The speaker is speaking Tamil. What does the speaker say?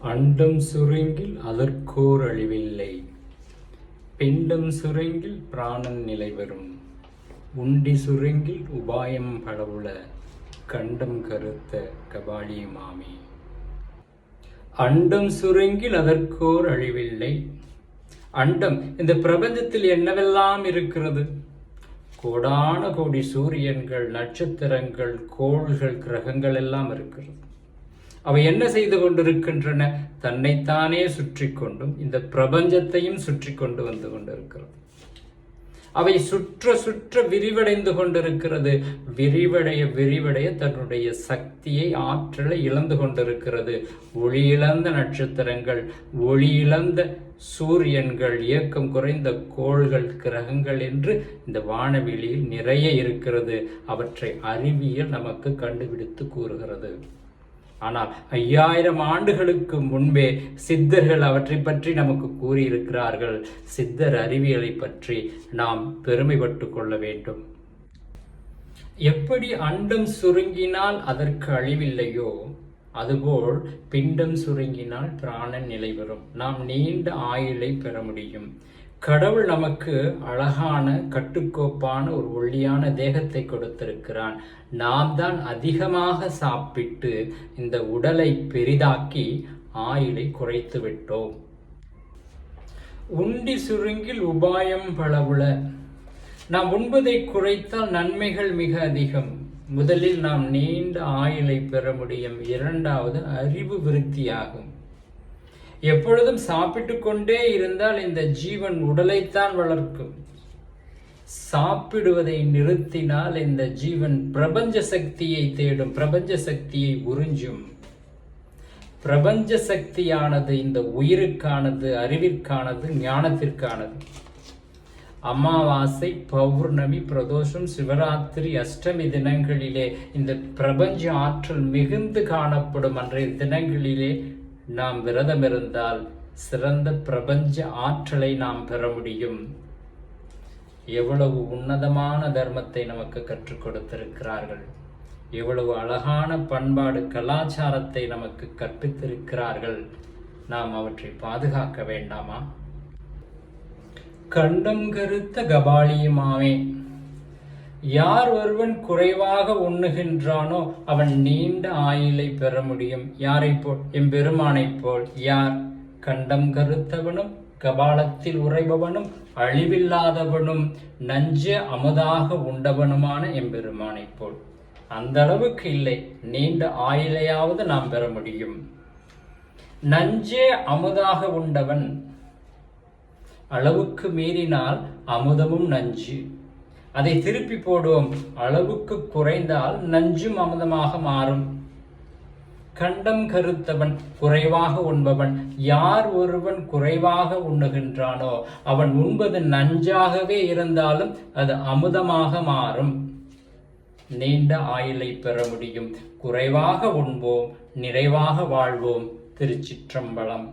அண்டம் சுருங்கில் அதற்கோர் அழிவில்லை. பிண்டம் சுருங்கில் பிராணன் நிலைவரும் உண்டி சுருங்கில் உபாயம் படவுள கண்டம் கருத்த கபாலியுமாமே அண்டம் சுருங்கில் அதற்கோர் அழிவில்லை. அண்டம் இந்த பிரபஞ்சத்தில் என்னவெல்லாம் இருக்கிறது? கோடான கோடி சூரியன்கள் நட்சத்திரங்கள் கோள்கள் கிரகங்கள் எல்லாம் இருக்கிறது. அவை என்ன செய்து கொண்டிருக்கின்றன? தன்னைத்தானே சுற்றி கொண்டும் இந்த பிரபஞ்சத்தையும் சுற்றி கொண்டு வந்து கொண்டிருக்கிறது. அவை சுற்ற சுற்ற விரிவடைந்து கொண்டிருக்கிறது. விரிவடைய விரிவடைய தன்னுடைய சக்தியை ஆற்றலை இழந்து கொண்டிருக்கிறது. ஒளி இழந்த நட்சத்திரங்கள் ஒளி இழந்த சூரியன்கள் இயக்கம் குறைந்த கோள்கள் கிரகங்கள் என்று இந்த வானவெளியில் நிறைய இருக்கிறது. அவற்றை அறிவியல் நமக்கு கண்டுபிடித்து கூறுகிறது. ஆனால் ஐயாயிரம் ஆண்டுகளுக்கு முன்பே சித்தர்கள் அவற்றை பற்றி நமக்கு கூறியிருக்கிறார்கள். சித்தர் அறிவியலை பற்றி நாம் பெருமைப்பட்டு கொள்ள வேண்டும். எப்படி அண்டம் சுருங்கினால் அதற்கு அழிவில்லையோ அதுபோல் பிண்டம் சுருங்கினால் பிராணன் நிலை வரும் நாம் நீண்ட ஆயுளை பெற முடியும். கடவுள் நமக்கு அழகான கட்டுக்கோப்பான ஒரு ஒல்லியான தேகத்தை கொடுத்திருக்கிறான். நாம் தான் அதிகமாக சாப்பிட்டு இந்த உடலை பெரிதாக்கி ஆயிலை குறைத்து விட்டோம். உண்டி சுருங்கில் உபாயம் பளவுல நாம் உண்பதை குறைத்தால் நன்மைகள் மிக அதிகம். முதலில் நாம் நீண்ட ஆயுளை பெற முடியும். இரண்டாவது அறிவு விருத்தியாகும். எப்பொழுதும் சாப்பிட்டு கொண்டே இருந்தால் இந்த ஜீவன் உடலைத்தான் வளர்க்கும். சாப்பிடுவதை நிறுத்தினால் இந்த ஜீவன் பிரபஞ்ச சக்தியை தேடும் பிரபஞ்ச சக்தியை உறிஞ்சும். பிரபஞ்ச சக்தியானது இந்த உயிருக்கானது அறிவிற்கானது ஞானத்திற்கானது. அமாவாசை பௌர்ணமி பிரதோஷம் சிவராத்திரி அஷ்டமி தினங்களிலே இந்த பிரபஞ்ச ஆற்றல் மிகுந்து காணப்படும் அன்றைய தினங்களிலே நாம் விரதம் இருந்தால் சிறந்த பிரபஞ்ச ஆற்றலை நாம் பெற முடியும். எவ்வளவு உன்னதமான தர்மத்தை நமக்கு கற்றுக் கொடுத்திருக்கிறார்கள். எவ்வளவு அழகான பண்பாடு கலாச்சாரத்தை நமக்கு கற்பித்திருக்கிறார்கள். நாம் அவற்றை பாதுகாக்க வேண்டாமா? கண்டம் கருத்த கபாலியுமாவே யார் ஒருவன் குறைவாக உண்ணுகின்றானோ அவன் நீண்ட ஆயிலை பெற முடியும். யாரை போல்? எம்பெருமானைப் போல். யார்? கண்டம் கருத்தவனும் கபாலத்தில் உறைபவனும் அழிவில்லாதவனும் நஞ்சு அமுதாக உண்டவனுமான எம்பெருமானைப் போல். அந்த அளவுக்கு இல்லை. நீண்ட ஆயிலையாவது நாம் பெற முடியும். நஞ்சே அமுதாக உண்டவன். அளவுக்கு மீறினால் அமுதமும் நஞ்சு. அதை திருப்பி போடுவோம். அளவுக்கு குறைந்தால் நஞ்சும் அமுதமாக மாறும். கண்டம் கருத்தவன் குறைவாக உண்பவன். யார் ஒருவன் குறைவாக உண்ணுகின்றானோ அவன் உண்பது நஞ்சாகவே இருந்தாலும் அது அமுதமாக மாறும். நீண்ட ஆயுளை பெற முடியும். குறைவாக உண்போம் நிறைவாக வாழ்வோம். திருச்சிற்றம்பலம்.